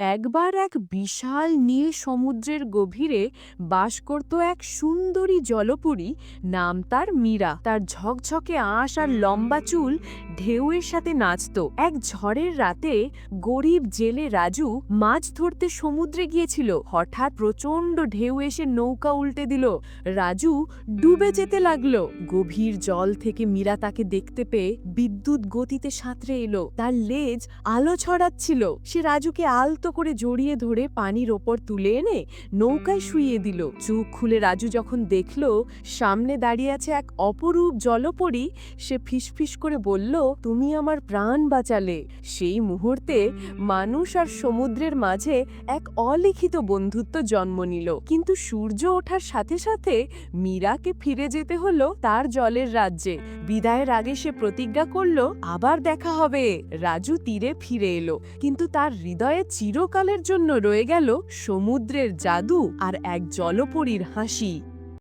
একবার এক বিশাল নীল সমুদ্রের গভীরে বাস করত এক সুন্দরী জলপুরী, নাম তার মীরা। তার ঝকঝকে আঁশ আর লম্বা চুল ঢেউয়ের সাথে নাচত। এক ঝড়ের রাতে গরিব জেলে রাজু মাছ ধরতে সমুদ্রে গিয়েছিল। হঠাৎ প্রচণ্ড ঢেউ এসে নৌকা উল্টে দিল। রাজু ডুবে যেতে লাগল। গভীর জল থেকে মীরা তাকে দেখতে পেয়ে বিদ্যুৎ গতিতে সাঁতরে এলো। তার লেজ আলো ছড়াচ্ছিল। সে রাজুকে আলতো করে জড়িয়ে ধরে পানির ওপর তুলে এনে নৌকায় শুইয়ে দিল। চোখ খুলে রাজু যখন দেখল, সামনে দাঁড়িয়ে আছে এক অপরূপ জলপরী, সে ফিসফিস করে বলল তুমি আমার প্রাণ বাঁচালে। সেই মুহূর্তে মানুষ আর সমুদ্রের মাঝে এক অলিখিত বন্ধুত্ব জন্ম নিল। কিন্তু সূর্য ওঠার সাথে সাথে মীরাকে ফিরে যেতে হলো তার জলের রাজ্যে। বিদায়ের আগে সে প্রতিজ্ঞা করল, আবার দেখা হবে। রাজু তীরে ফিরে এলো। কিন্তু তার হৃদয়ে চিরকালের জন্য রয়ে গেল সমুদ্রের জাদু আর এক জলপরীর হাসি।